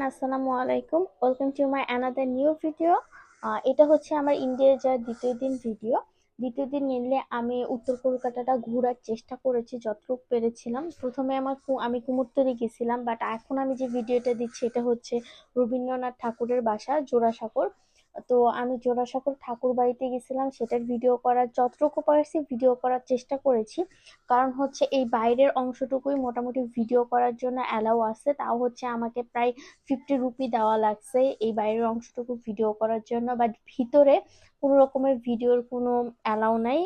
Everyone আসসালামু আলাইকুম। Welcome to my another new video এটা হচ্ছে আমার ইন্ডিয়ায় যাওয়ার দ্বিতীয় দিন ভিডিও দ্বিতীয় দিন মিললে আমি উত্তর কলকাতাটা ঘোরার চেষ্টা করেছি, যতটুকু পেরেছিলাম। প্রথমে আমার আমি কুমোরতরি গেছিলাম বাট এখন আমি যে ভিডিওটা দিচ্ছি, এটা হচ্ছে রবীন্দ্রনাথ ঠাকুরের বাসা, জোড়াসাঁকোর। তো আমি জোড়াসাঁকোর ঠাকুর বাড়িতে গেছিলাম, সেটার ভিডিও করার, যতটুকু পারছি ভিডিও করার চেষ্টা করেছি। কারণ হচ্ছে এই বাইরের অংশটুকুই মোটামুটি ভিডিও করার জন্য অ্যালাউ আছে। তাও হচ্ছে আমাকে প্রায় ফিফটি রুপি দেওয়া লাগছে এই বাইরের অংশটুকু ভিডিও করার জন্য। বাট ভিতরে কোনো রকমের ভিডিওর কোনো অ্যালাউ নাই।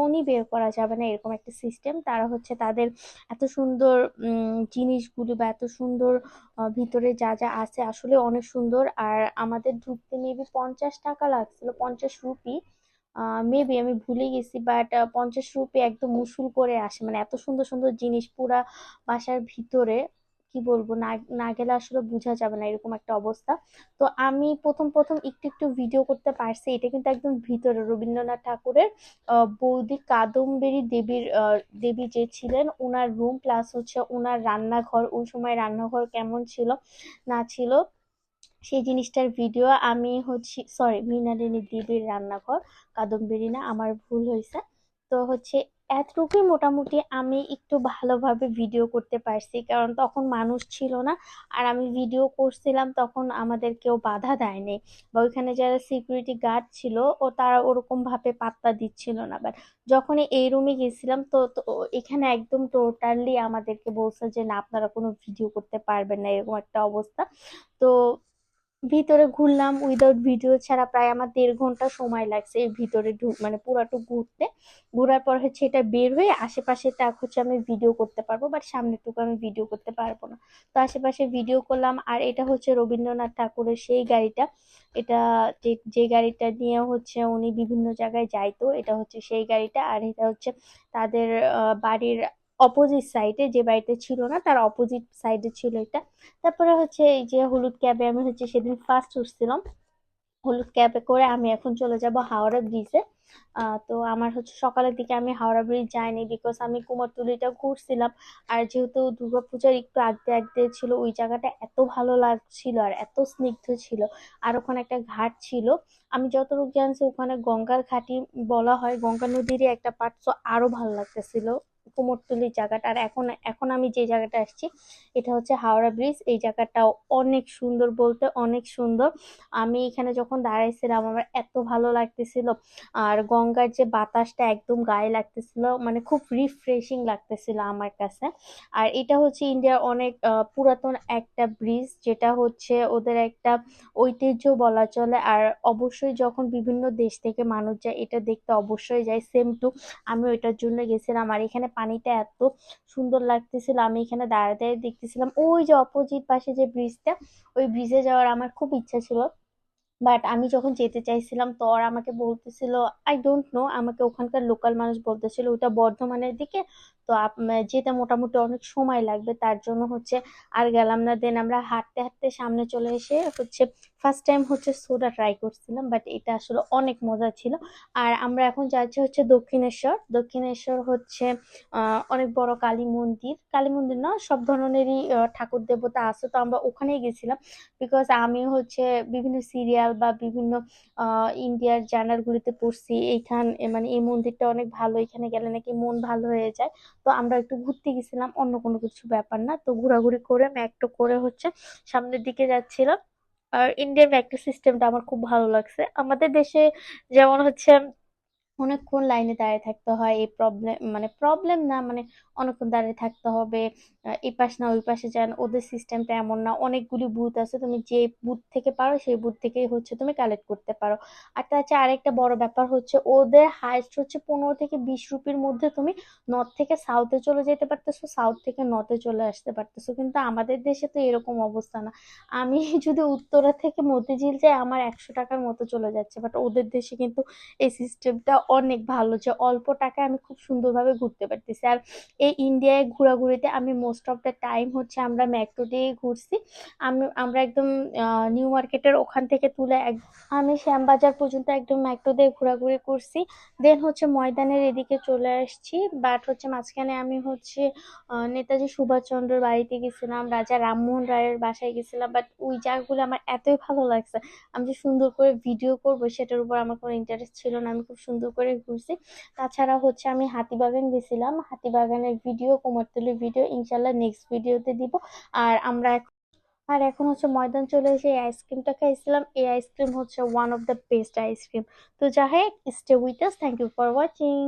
ফোনই বের করা যাবে না, এরকম একটা সিস্টেম তারা হচ্ছে তাদের এত সুন্দর জিনিসগুলি বা এত সুন্দর ভিতরে যা যা আছে আসলে অনেক সুন্দর। আর আমাদের ঢুকতে মেবি পঞ্চাশ টাকা লাগছিল, পঞ্চাশ রুপি। মেবি আমি ভুলে গেছি বাট পঞ্চাশ রুপি একদম উসুল করে আসে। মানে এত সুন্দর সুন্দর জিনিস পুরা বাসার ভিতরে। কি বলব? না না গেলে আসলে বোঝা যাবে না এরকম একটা অবস্থা। তো আমি প্রথম প্রথম একটু একটু ভিডিও করতে পারছি। এটা কিন্তু একদম ভিতরে। রবীন্দ্রনাথ ঠাকুরের বৌদি কাদম্বরী দেবীর দেবী যে ছিলেন ওনার রুম প্লাস হচ্ছে ওনার রান্নাঘর। ওই সময় রান্নাঘর কেমন ছিল? না ছিল। সেই জিনিসটার ভিডিও আমি হচ্ছে সরি মৃণালিনী দেবীর রান্নাঘর। কাদম্বরী না, আমার ভুল হয়েছে। তো হচ্ছে এতটুকুই মোটামুটি আমি একটু ভালোভাবে ভিডিও করতে পারছি, কারণ তখন মানুষ ছিল না। আর আমি ভিডিও করছিলাম, তখন আমাদের কেউ বাধা দেয়নি। বা ওইখানে যারা সিকিউরিটি গার্ড ছিল, ও তারা ওরকমভাবে পাত্তা দিচ্ছিল না। বাট যখনই এই রুমে গেছিলাম, তো তো এখানে একদম টোটালি আমাদেরকে বলছে যে, না, আপনারা কোনো ভিডিও করতে পারবেন না। এরকম একটা অবস্থা। তো ভিতরে ঘুরলাম উইদাউট ভিডিও ছাড়া প্রায় আমার দেড় ঘণ্টা সময় লাগছে এর ভিতরে মানে পুরাটুক ঘুরতে। ঘোরার পর হচ্ছে এটা বের হয়ে আশেপাশে টাক হচ্ছে আমি ভিডিও করতে পারব বাট সামনেরটুকু আমি ভিডিও করতে পারব না। তো আশেপাশে ভিডিও করলাম, আর এটা হচ্ছে রবীন্দ্রনাথ ঠাকুরের সেই গাড়িটা। এটা যে যে গাড়িটা নিয়ে হচ্ছে উনি বিভিন্ন জায়গায় যাইতো, এটা হচ্ছে সেই গাড়িটা, আর এটা হচ্ছে তাদের বাড়ির অপোজিট সাইডে যে বাড়িতে ছিল না, তার অপোজিট সাইডে ছিল এটা। তারপরে হচ্ছে এই যে হলুদ ক্যাবে আমি হচ্ছে সেদিন ফার্স্ট উঠছিলাম। হলুদ ক্যাবে করে আমি এখন চলে যাব হাওড়া ব্রিজে তো আমার হচ্ছে সকালের দিকে আমি হাওড়া ব্রিজ যাইনি বিকজ আমি কুমারটুলিটা ঘুরছিলাম। আর যেহেতু দুর্গাপূজার একটু আগতে আগতে ছিল, ওই জায়গাটা এত ভালো লাগছিল আর এত স্নিগ্ধ ছিল। আর ওখানে একটা ঘাট ছিল। আমি যতটুকু জানছি ওখানে গঙ্গার ঘাটি বলা হয়, গঙ্গা নদীরই একটা পার্ট। তো আরও ভালো লাগতেছিল। কুমোরটুলির জায়গাটা। আর এখন এখন আমি যে জায়গাটা আসছি, এটা হচ্ছে হাওড়া ব্রিজ। এই জায়গাটাও অনেক সুন্দর বলতে অনেক সুন্দর। আমি এখানে যখন দাঁড়াইছিলাম, আমার এত ভালো লাগতেছিল। আর গঙ্গার যে বাতাসটা একদম গায়ে লাগতেছিল মানে খুব রিফ্রেশিং লাগতেছিল আমার কাছে। আর এটা হচ্ছে ইন্ডিয়ার অনেক পুরাতন একটা ব্রিজ, যেটা হচ্ছে ওদের একটা ঐতিহ্য বলা চলে। আর অবশ্যই যখন বিভিন্ন দেশ থেকে মানুষ যায়, এটা দেখতে অবশ্যই যায়। সেম টু আমি ওইটার জন্য গেছিলাম। আর এখানে পানিটা এত সুন্দর লাগতেছিল। আমি এখানে দাঁড়ায় দাঁড়িয়ে দেখতেছিলাম। ওই যে অপোজিট পাশে যে ব্রিজটা, ওই ব্রিজে যাওয়ার আমার খুব ইচ্ছা ছিল। বাট আমি যখন যেতে চাইছিলাম, তো ওরা আমাকে বলতেছিল আই ডোন্ট নো আমাকে ওখানকার লোকাল মানুষ বলতেছিল ওটা বর্ধমানের দিকে, তো যেতে মোটামুটি অনেক সময় লাগবে। তার জন্য হচ্ছে আর গেলাম না। দেন আমরা হাঁটতে হাঁটতে সামনে চলে এসে হচ্ছে ফার্স্ট টাইম হচ্ছে সোডা ট্রাই করছিলাম বাট এটা আসলে অনেক মজা ছিল। আর আমরা এখন যাচ্ছি হচ্ছে দক্ষিণেশ্বর। দক্ষিণেশ্বর হচ্ছে অনেক বড় কালী মন্দির। কালী মন্দির না, সব ধরনেরই ঠাকুর দেবতা আছে, তো আমরা ওখানেই গেছিলাম। বিকজ আমি হচ্ছে বিভিন্ন সিরিয়াল বা বিভিন্ন ইন্ডিয়ার চ্যানেলগুলিতে পড়ছি। এইখান মানে এই মন্দিরটা অনেক ভালো, এখানে গেলে নাকি মন ভালো হয়ে যায়। তো আমরা একটু ঘুরতে গেছিলাম, অন্য কোনো কিছু ব্যাপার না। তো ঘোরাঘুরি করে, ম্যাকটো করে হচ্ছে সামনের দিকে যাচ্ছিলাম। আর ইন্ডিয়ান একটা সিস্টেমটা আমার খুব ভালো লাগছে। আমাদের দেশে যেমন হচ্ছে অনেকক্ষণ লাইনে দাঁড়িয়ে থাকতে হয়, এই প্রবলেম মানে প্রবলেম না মানে অনেকক্ষণ দাঁড়িয়ে থাকতে হবে এই পাশ না ওই পাশে যান, ওদের সিস্টেমটা এমন না, অনেকগুলি বুথ আছে, তুমি যে বুথ থেকে পারো, সেই বুথ থেকেই হচ্ছে তুমি কালেক্ট করতে পারো। আর তাছাড়া আরেকটা বড় ব্যাপার হচ্ছে, ওদের হাইস্ট হচ্ছে পনেরো থেকে বিশ রুপির মধ্যে তুমি নর্থ থেকে সাউথে চলে যেতে পারতেছো সাউথ থেকে নর্থে চলে আসতে পারতেছো, কিন্তু আমাদের দেশে তো এরকম অবস্থা না। আমি যদি উত্তরা থেকে মতিঝিল যাই, আমার একশো টাকার মতো চলে যাচ্ছে বাট ওদের দেশে কিন্তু এই সিস্টেমটা অনেক ভালো যে অল্প টাকায় আমি খুব সুন্দরভাবে ঘুরতে পারতেছি। আর এই ইন্ডিয়ায় ঘোরাঘুরিতে আমি মোস্ট অফ দ্য টাইম হচ্ছে আমরা মেট্রো দিয়ে ঘুরছি। আমি, আমরা একদম নিউ মার্কেটের ওখান থেকে তুলে আমি শ্যামবাজার পর্যন্ত একদম মেট্রো দিয়ে ঘোরাঘুরি করছি। দেন হচ্ছে ময়দানের এদিকে চলে আসছি। বাট হচ্ছে মাঝখানে আমি হচ্ছে নেতাজি সুভাষচন্দ্রের বাড়িতে গেছিলাম, রাজা রামমোহন রায়ের বাসায় গেছিলাম। বাট ওই জায়গাগুলো আমার এতই ভালো লাগছে। আমি যে সুন্দর করে ভিডিও করব, সেটার উপর আমার কোনো ইন্টারেস্ট ছিল না। আমি খুব সুন্দর ঘুরছি। তাছাড়া হচ্ছে আমি হাতিবাগান গেছিলাম। হাতিবাগানের ভিডিও কুমারতলির ভিডিও ইনশাল্লাহ নেক্সট ভিডিওতে দিব। আর আমরা আর এখন হচ্ছে ময়দান চলে এসে এই আইসক্রিমটা খাইছিলাম। এই আইসক্রিম হচ্ছে one of the best ice cream তো যাই stay with us thank you for watching